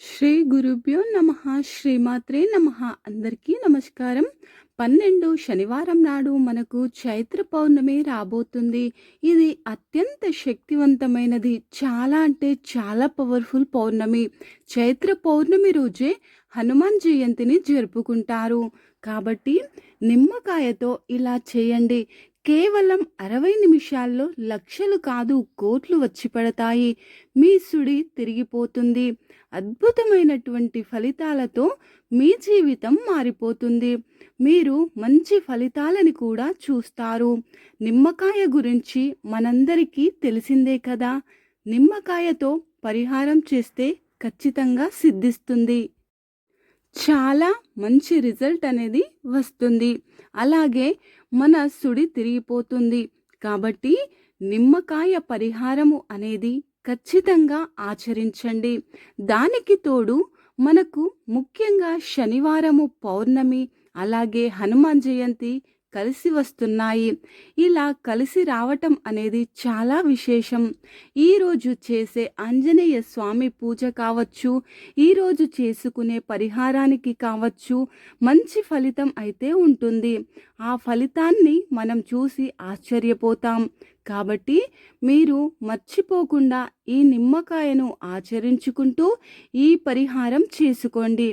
శ్రీ గురుభ్యో నమ. శ్రీమాత్రే నమ. అందరికీ నమస్కారం. పన్నెండు శనివారం నాడు మనకు చైత్ర పౌర్ణమి రాబోతుంది. ఇది అత్యంత శక్తివంతమైనది. చాలా అంటే చాలా పవర్ఫుల్ పౌర్ణమి. చైత్ర పౌర్ణమి రోజే హనుమాన్ జయంతిని జరుపుకుంటారు. కాబట్టి నిమ్మకాయతో ఇలా చేయండి. కేవలం అరవై నిమిషాల్లో లక్షలు కాదు కోట్లు వచ్చి పడతాయి. మీ సుడి తిరిగిపోతుంది. అద్భుతమైనటువంటి ఫలితాలతో మీ జీవితం మారిపోతుంది. మీరు మంచి ఫలితాలని కూడా చూస్తారు. నిమ్మకాయ గురించి మనందరికీ తెలిసిందే కదా. నిమ్మకాయతో పరిహారం చేస్తే ఖచ్చితంగా సిద్ధిస్తుంది. చాలా మంచి రిజల్ట్ అనేది వస్తుంది. అలాగే మన సుడి తిరిగిపోతుంది. కాబట్టి నిమ్మకాయ పరిహారము అనేది ఖచ్చితంగా ఆచరించండి. దానికి తోడు మనకు ముఖ్యంగా శనివారము పౌర్ణమి అలాగే హనుమాన్ జయంతి కలిసి వస్తున్నాయి. ఇలా కలిసి రావటం అనేది చాలా విశేషం. ఈరోజు చేసే ఆంజనేయ స్వామి పూజ కావచ్చు ఈరోజు చేసుకునే పరిహారానికి కావచ్చు మంచి ఫలితం అయితే ఉంటుంది. ఆ ఫలితాన్ని మనం చూసి ఆశ్చర్యపోతాం. కాబట్టి మీరు మర్చిపోకుండా ఈ నిమ్మకాయను ఆచరించుకుంటూ ఈ పరిహారం చేసుకోండి.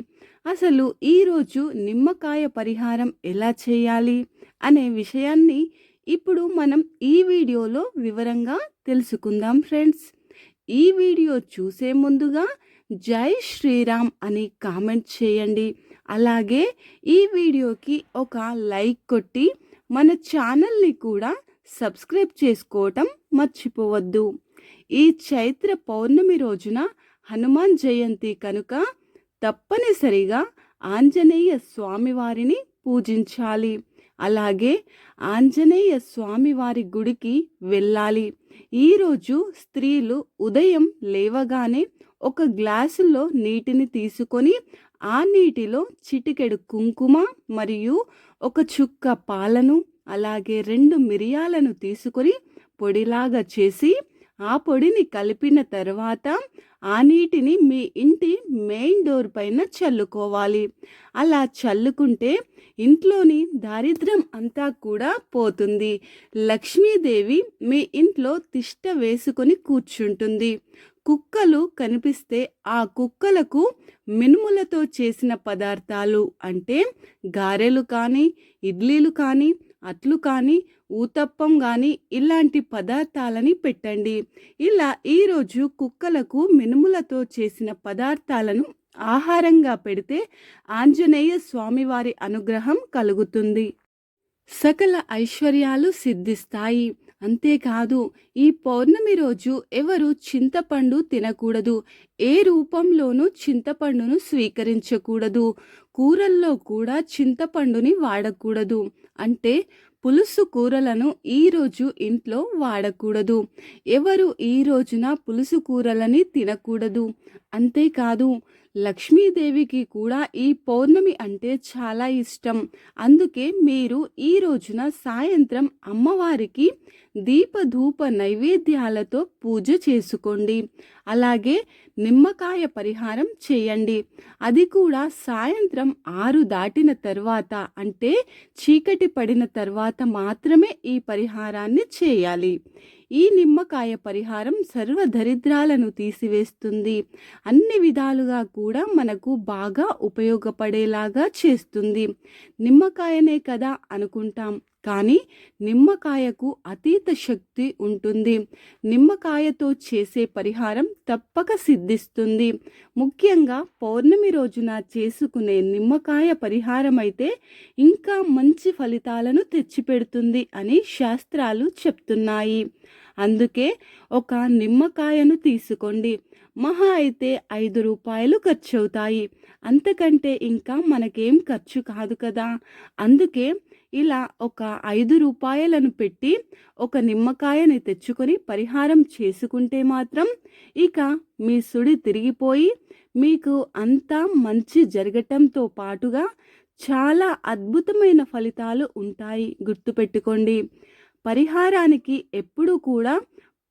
అసలు ఈరోజు నిమ్మకాయ పరిహారం ఎలా చేయాలి అనే విషయాన్ని ఇప్పుడు మనం ఈ వీడియోలో వివరంగా తెలుసుకుందాం ఫ్రెండ్స్. ఈ వీడియో చూసే ముందుగా జై శ్రీరామ్ అని కామెంట్ చేయండి. అలాగే ఈ వీడియోకి ఒక లైక్ కొట్టి మన ఛానల్ని కూడా సబ్స్క్రైబ్ చేసుకోవటం మర్చిపోవద్దు. ఈ చైత్ర పౌర్ణమి రోజున హనుమాన్ జయంతి కనుక తప్పనిసరిగా ఆంజనేయ స్వామివారిని పూజించాలి. అలాగే ఆంజనేయ స్వామివారి గుడికి వెళ్ళాలి. ఈరోజు స్త్రీలు ఉదయం లేవగానే ఒక గ్లాసులో నీటిని తీసుకొని ఆ నీటిలో చిటికెడు కుంకుమ మరియు ఒక చుక్క పాలను అలాగే రెండు మిరియాలను తీసుకొని పొడిలాగా చేసి ఆ పొడిని కలిపిన తర్వాత ఆ నీటిని మీ ఇంటి మెయిన్ డోర్ పైన చల్లుకోవాలి. అలా చల్లుకుంటే ఇంట్లోని దారిద్ర్యం అంతా కూడా పోతుంది. లక్ష్మీదేవి మీ ఇంట్లో తిష్ట వేసుకొని కూర్చుంటుంది. కుక్కలు కనిపిస్తే ఆ కుక్కలకు మినుములతో చేసిన పదార్థాలు అంటే గారెలు కానీ ఇడ్లీలు కానీ అట్లు కానీ ఊతప్పం కానీ ఇలాంటి పదార్థాలని పెట్టండి. ఇలా ఈరోజు కుక్కలకు మినుములతో చేసిన పదార్థాలను ఆహారంగా పెడితే ఆంజనేయ స్వామివారి అనుగ్రహం కలుగుతుంది. సకల ఐశ్వర్యాలు సిద్ధిస్తాయి. అంతేకాదు ఈ పౌర్ణమి రోజు ఎవరు చింతపండు తినకూడదు ఏ రూపంలోనూ చింతపండును స్వీకరించకూడదు కూరల్లో కూడా చింతపండుని వాడకూడదు. అంటే పులుసు కూరలను ఈరోజు ఇంట్లో వాడకూడదు. ఎవరు ఈ రోజున పులుసు కూరలని తినకూడదు? అంతేకాదు లక్ష్మీదేవికి కూడా ఈ పౌర్ణమి అంటే చాలా ఇష్టం. అందుకే మీరు ఈ రోజున సాయంత్రం అమ్మవారికి దీపధూప నైవేద్యాలతో పూజ చేసుకోండి. అలాగే నిమ్మకాయ పరిహారం చేయండి. అది కూడా సాయంత్రం ఆరు దాటిన తర్వాత అంటే చీకటి పడిన తర్వాత మాత్రమే ఈ పరిహారాన్ని చేయాలి. ఈ నిమ్మకాయ పరిహారం సర్వ దరిద్రాలను తీసివేస్తుంది. అన్ని విధాలుగా కూడా మనకు బాగా ఉపయోగపడేలాగా చేస్తుంది. నిమ్మకాయనే కదా అనుకుంటాం. కానీ నిమ్మకాయకు అతీత శక్తి ఉంటుంది. నిమ్మకాయతో చేసే పరిహారం తప్పక సిద్ధిస్తుంది. ముఖ్యంగా పౌర్ణమి రోజున చేసుకునే నిమ్మకాయ పరిహారం అయితే ఇంకా మంచి ఫలితాలను తెచ్చిపెడుతుంది అని శాస్త్రాలు చెప్తున్నాయి. అందుకే ఒక నిమ్మకాయను తీసుకోండి. మహా అయితే ఐదు రూపాయలు ఖర్చు అవుతాయి అంతకంటే ఇంకా మనకేం ఖర్చు కాదు కదా. అందుకే ఇలా ఒక ఐదు రూపాయలను పెట్టి ఒక నిమ్మకాయని తెచ్చుకొని పరిహారం చేసుకుంటే మాత్రం ఇక మీ సుడి తిరిగిపోయి మీకు అంతా మంచి జరగటంతో పాటుగా చాలా అద్భుతమైన ఫలితాలు ఉంటాయి. గుర్తుపెట్టుకోండి. పరిహారానికి ఎప్పుడూ కూడా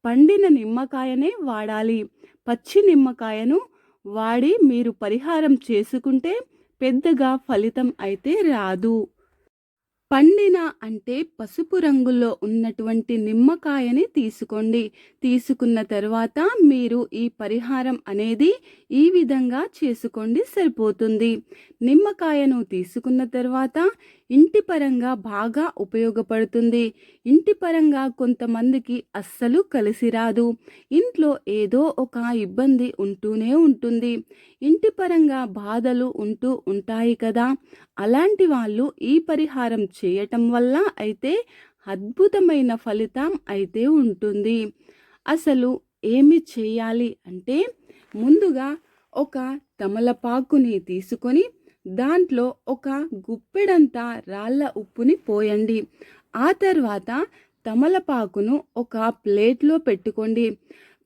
పండిన నిమ్మకాయనే వాడాలి. పచ్చి నిమ్మకాయను వాడి మీరు పరిహారం చేసుకుంటే పెద్దగా ఫలితం అయితే రాదు. పండిన అంటే పసుపు రంగులో ఉన్నటువంటి నిమ్మకాయని తీసుకోండి. తీసుకున్న తర్వాత మీరు ఈ పరిహారం అనేది ఈ విధంగా చేసుకోండి సరిపోతుంది. నిమ్మకాయను తీసుకున్న తర్వాత ఇంటి పరంగా బాగా ఉపయోగపడుతుంది. ఇంటి పరంగా కొంతమందికి అస్సలు కలిసి రాదు. ఇంట్లో ఏదో ఒక ఇబ్బంది ఉంటూనే ఉంటుంది. ఇంటి పరంగా బాధలు ఉంటూ ఉంటాయి కదా. అలాంటి వాళ్ళు ఈ పరిహారం చేయటం వల్ల అయితే అద్భుతమైన ఫలితం అయితే ఉంటుంది. అసలు ఏమి చేయాలి అంటే ముందుగా ఒక తమలపాకుని తీసుకొని దాంట్లో ఒక గుప్పెడంతా రాళ్ళ ఉప్పుని పోయండి. ఆ తర్వాత తమలపాకును ఒక ప్లేట్లో పెట్టుకోండి.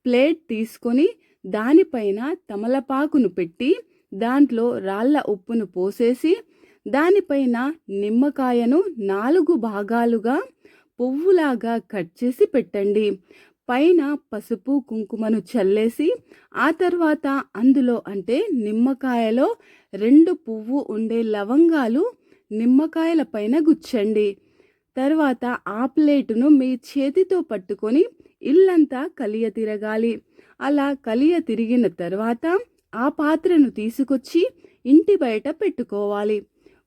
ప్లేట్ తీసుకొని దానిపైన తమలపాకును పెట్టి దాంట్లో రాళ్ళ ఉప్పును పోసేసి దానిపైన నిమ్మకాయను నాలుగు భాగాలుగా పువ్వులాగా కట్ చేసి పెట్టండి. పైన పసుపు కుంకుమను చల్లేసి ఆ తర్వాత అందులో అంటే నిమ్మకాయలో రెండు పువ్వు ఉండే లవంగాలు నిమ్మకాయల పైన గుచ్చండి తర్వాత ఆ ప్లేటును మీ చేతితో పట్టుకొని ఇల్లంతా కలియ తిరగాలి. అలా కలియ తిరిగిన తర్వాత ఆ పాత్రను తీసుకొచ్చి ఇంటి బయట పెట్టుకోవాలి.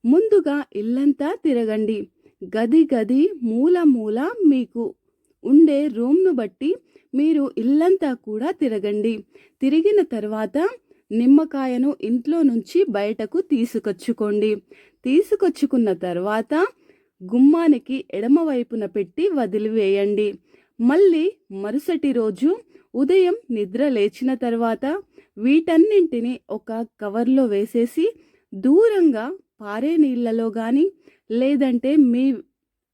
ముందుగా ఇల్లంతా తిరగండి. గది గది మూల మూల మీకు ఉండే రూమ్ను బట్టి మీరు ఇల్లంతా కూడా తిరగండి. తిరిగిన తర్వాత నిమ్మకాయను ఇంట్లో నుంచి బయటకు తీసుకొచ్చుకోండి. తీసుకొచ్చుకున్న తర్వాత గుమ్మానికి ఎడమవైపున పెట్టి వదిలివేయండి. మళ్ళీ మరుసటి రోజు ఉదయం నిద్ర లేచిన తర్వాత వీటన్నింటిని ఒక కవర్లో వేసేసి దూరంగా పారే నీళ్ళలో కానీ లేదంటే మీ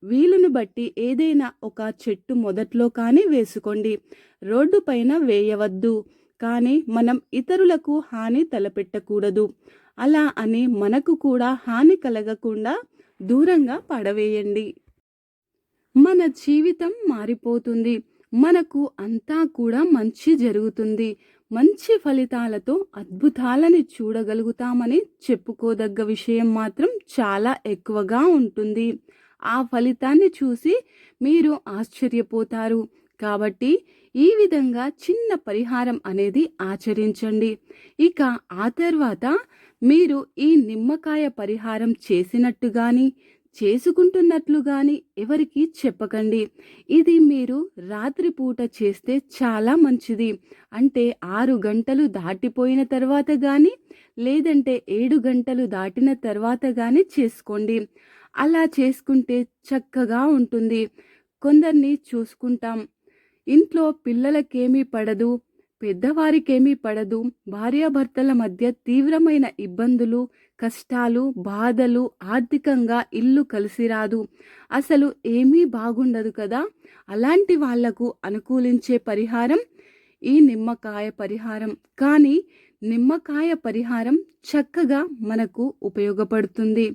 వీలును బట్టి ఏదైనా ఒక చెట్టు మొదట్లో కానీ వేసుకోండి. రోడ్డు పైన వేయవద్దు. కానీ మనం ఇతరులకు హాని తలపెట్టకూడదు. అలా అని మనకు కూడా హాని కలగకుండా దూరంగా పడవేయండి. మన జీవితం మారిపోతుంది. మనకు అంతా కూడా మంచి జరుగుతుంది. మంచి ఫలితాలతో అద్భుతాలని చూడగలుగుతామని చెప్పుకోదగ్గ విషయం మాత్రం చాలా ఎక్కువగా ఉంటుంది. ఆ ఫలితాన్ని చూసి మీరు ఆశ్చర్యపోతారు. కాబట్టి ఈ విధంగా చిన్న పరిహారం అనేది ఆచరించండి. ఇక ఆ తర్వాత మీరు ఈ నిమ్మకాయ పరిహారం చేసినట్టు చేసుకుంటున్నట్లుగాని చేసుకుంటున్నట్లు కానీ ఎవరికి చెప్పకండి. ఇది మీరు రాత్రిపూట చేస్తే చాలా మంచిది. అంటే ఆరు గంటలు దాటిపోయిన తర్వాత కానీ లేదంటే ఏడు గంటలు దాటిన తర్వాత కానీ చేసుకోండి. అలా చేసుకుంటే చక్కగా ఉంటుంది. కొందరిని చూసుకుంటాం. ఇంట్లో పిల్లలకేమీ పడదు. పెద్దవారికేమీ పడదు. భార్యాభర్తల మధ్య తీవ్రమైన ఇబ్బందులు కష్టాలు బాధలు ఆర్థికంగా ఇల్లు కలిసి రాదు అసలు ఏమీ బాగుండదు కదా? అలాంటి వాళ్ళకు అనుకూలించే పరిహారం ఈ నిమ్మకాయ పరిహారం. కానీ నిమ్మకాయ పరిహారం చక్కగా మనకు ఉపయోగపడుతుంది.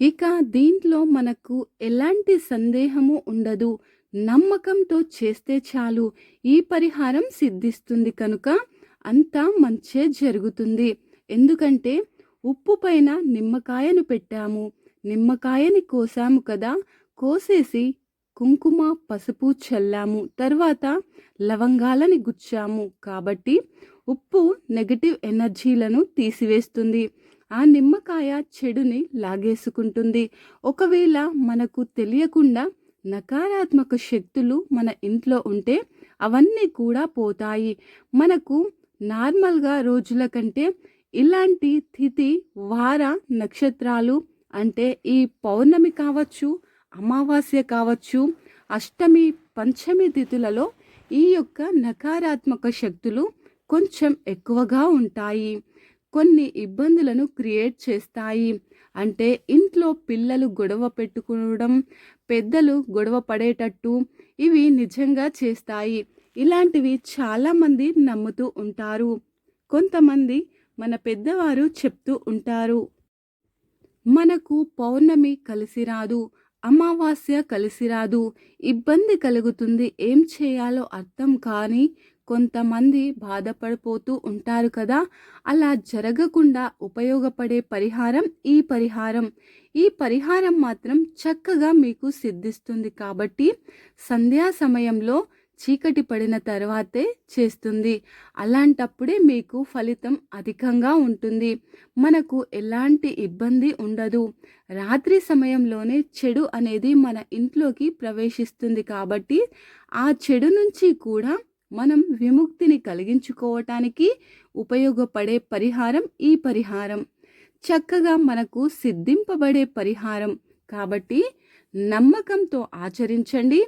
ఇక దీంట్లో మనకు ఎలాంటి సందేహము ఉండదు. నమ్మకంతో చేస్తే చాలు. ఈ పరిహారం సిద్ధిస్తుంది కనుక అంతా మంచే జరుగుతుంది. ఎందుకంటే ఉప్పు పైన నిమ్మకాయను పెట్టాము. నిమ్మకాయని కోసాము కదా. కోసేసి కుంకుమ పసుపు చల్లాము. తర్వాత లవంగాలని గుచ్చాము. కాబట్టి ఉప్పు నెగటివ్ ఎనర్జీలను తీసివేస్తుంది. ఆ నిమ్మకాయ చెడుని లాగేసుకుంటుంది. ఒకవేళ మనకు తెలియకుండా నకారాత్మక శక్తులు మన ఇంట్లో ఉంటే అవన్నీ కూడా పోతాయి. మనకు నార్మల్గా రోజుల కంటే ఇలాంటి తిథి వార నక్షత్రాలు అంటే ఈ పౌర్ణమి కావచ్చు అమావాస్య కావచ్చు అష్టమి పంచమి తిథులలో ఈ యొక్క నకారాత్మక శక్తులు కొంచెం ఎక్కువగా ఉంటాయి. కొన్ని ఇబ్బందులను క్రియేట్ చేస్తాయి. అంటే ఇంట్లో పిల్లలు గొడవ పెట్టుకోవడం పెద్దలు గొడవ పడేటట్టు ఇవి నిజంగా చేస్తాయి. ఇలాంటివి చాలామంది నమ్ముతూ ఉంటారు. కొంతమంది మన పెద్దవారు చెప్తూ ఉంటారు. మనకు పౌర్ణమి కలిసి రాదు అమావాస్య కలిసి రాదు. ఇబ్బంది కలుగుతుంది. ఏం చేయాలో అర్థం కానీ కొంతమంది బాధపడిపోతూ ఉంటారు కదా. అలా జరగకుండా ఉపయోగపడే పరిహారం ఈ పరిహారం. ఈ పరిహారం మాత్రం చక్కగా మీకు సిద్ధిస్తుంది కాబట్టి సంధ్యా సమయంలో చీకటి పడిన తర్వాతే చేస్తుంది. అలాంటప్పుడే మీకు ఫలితం అధికంగా ఉంటుంది. మనకు ఎలాంటి ఇబ్బంది ఉండదు. రాత్రి సమయంలోనే చెడు అనేది మన ఇంట్లోకి ప్రవేశిస్తుంది కాబట్టి ఆ చెడు నుంచి కూడా మనం విముక్తిని కలిగించుకోవటానికి ఉపయోగపడే పరిహారం ఈ పరిహారం. చక్కగా మనకు సిద్ధింపబడే పరిహారం. కాబట్టి నమ్మకంతో ఆచరించండి.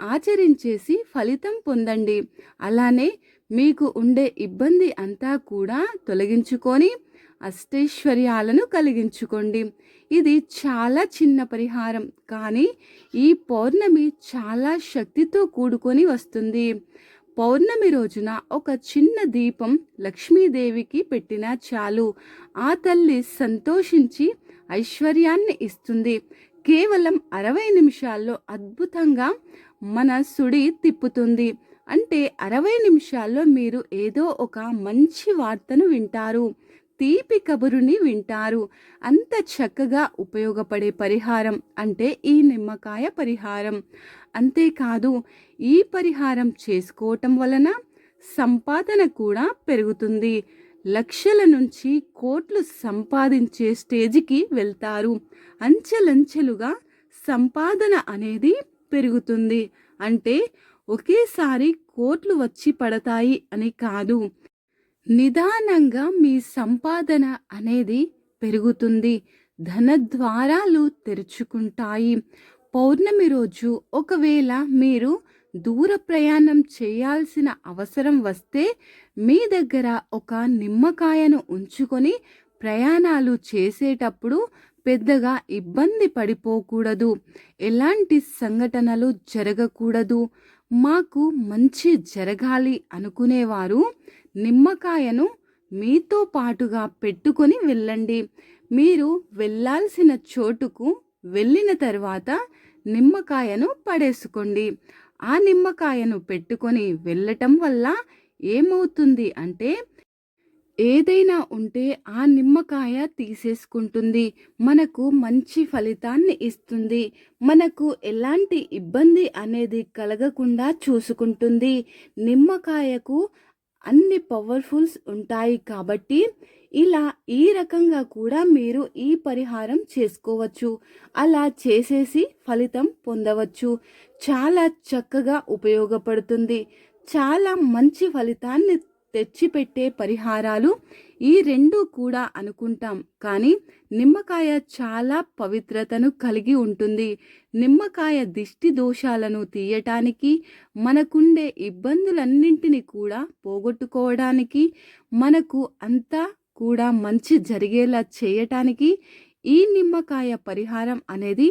ఆచరించేసి ఫలితం పొందండి. అలానే మీకు ఉండే ఇబ్బంది అంతా కూడా తొలగించుకొని అష్టైశ్వర్యాలను కలిగించుకోండి. ఇది చాలా చిన్న పరిహారం. కానీ ఈ పౌర్ణమి చాలా శక్తితో కూడుకొని వస్తుంది. పౌర్ణమి రోజున ఒక చిన్న దీపం లక్ష్మీదేవికి పెట్టినా చాలు. ఆ తల్లి సంతోషించి ఐశ్వర్యాన్ని ఇస్తుంది. కేవలం అరవై నిమిషాల్లో అద్భుతంగా మన సుడి తిప్పుతుంది. అంటే అరవై నిమిషాల్లో మీరు ఏదో ఒక మంచి వార్తను వింటారు. తీపి కబురుని వింటారు. అంత చక్కగా ఉపయోగపడే పరిహారం అంటే ఈ నిమ్మకాయ పరిహారం. అంతేకాదు ఈ పరిహారం చేసుకోవటం వలన సంపాదన కూడా పెరుగుతుంది. లక్షల నుంచి కోట్లు సంపాదించే స్టేజికి వెళ్తారు. అంచెలంచెలుగా సంపాదన అనేది పెరుగుతుంది. అంటే ఒకేసారి కోట్లు వచ్చి పడతాయి అని కాదు. నిదానంగా మీ సంపాదన అనేది పెరుగుతుంది. ధన ద్వారాలు తెరుచుకుంటాయి. పౌర్ణమి రోజు ఒకవేళ మీరు దూర ప్రయాణం చేయాల్సిన అవసరం వస్తే మీ దగ్గర ఒక నిమ్మకాయను ఉంచుకొని ప్రయాణాలు చేసేటప్పుడు పెద్దగా ఇబ్బంది పడిపోకూడదు. ఎలాంటి సంఘటనలు జరగకూడదు. మాకు మంచి జరగాలి అనుకునేవారు నిమ్మకాయను మీతో పాటుగా పెట్టుకొని వెళ్ళండి. మీరు వెళ్ళాల్సిన చోటుకు వెళ్ళిన తర్వాత నిమ్మకాయను పడేసుకోండి. ఆ నిమ్మకాయను పెట్టుకొని వెళ్ళటం వల్ల ఏమవుతుంది అంటే ఏదైనా ఉంటే ఆ నిమ్మకాయ తీసేసుకుంటుంది. మనకు మంచి ఫలితాన్ని ఇస్తుంది. మనకు ఎలాంటి ఇబ్బంది అనేది కలగకుండా చూసుకుంటుంది. నిమ్మకాయకు అన్ని పవర్ఫుల్స్ ఉంటాయి కాబట్టి ఇలా ఈ రకంగా కూడా మీరు ఈ పరిహారం చేసుకోవచ్చు. అలా చేసేసి ఫలితం పొందవచ్చు. చాలా చక్కగా ఉపయోగపడుతుంది. చాలా మంచి ఫలితాన్ని తెచ్చిపెట్టే పరిహారాలు ఈ రెండు కూడా అనుకుంటాం. కానీ నిమ్మకాయ చాలా పవిత్రతను కలిగి ఉంటుంది. నిమ్మకాయ దిష్టి దోషాలను తీయటానికి మనకుండే ఇబ్బందులన్నింటినీ కూడా పోగొట్టుకోవడానికి మనకు అంతా కూడా మంచి జరిగేలా చేయటానికి ఈ నిమ్మకాయ పరిహారం అనేది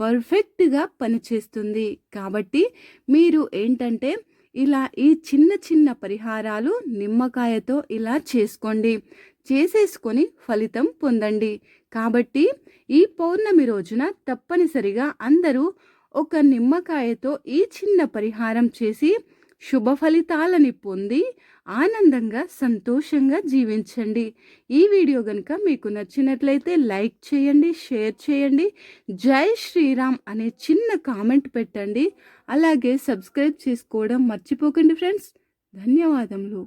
పర్ఫెక్ట్గా పనిచేస్తుంది. కాబట్టి మీరు ఏంటంటే ఇలా ఈ చిన్న చిన్న పరిహారాలు నిమ్మకాయతో ఇలా చేసుకోండి. చేసేసుకొని ఫలితం పొందండి. కాబట్టి ఈ పౌర్ణమి రోజున తప్పనిసరిగా అందరూ ఒక నిమ్మకాయతో ఈ చిన్న పరిహారం చేసి శుభ ఫలితాలని పొంది ఆనందంగా సంతోషంగా జీవించండి. ఈ వీడియో కనుక మీకు నచ్చినట్లయితే లైక్ చేయండి షేర్ చేయండి జై శ్రీరామ్ అనే చిన్న కామెంట్ పెట్టండి. అలాగే సబ్స్క్రైబ్ చేసుకోవడం మర్చిపోకండి ఫ్రెండ్స్. ధన్యవాదములు.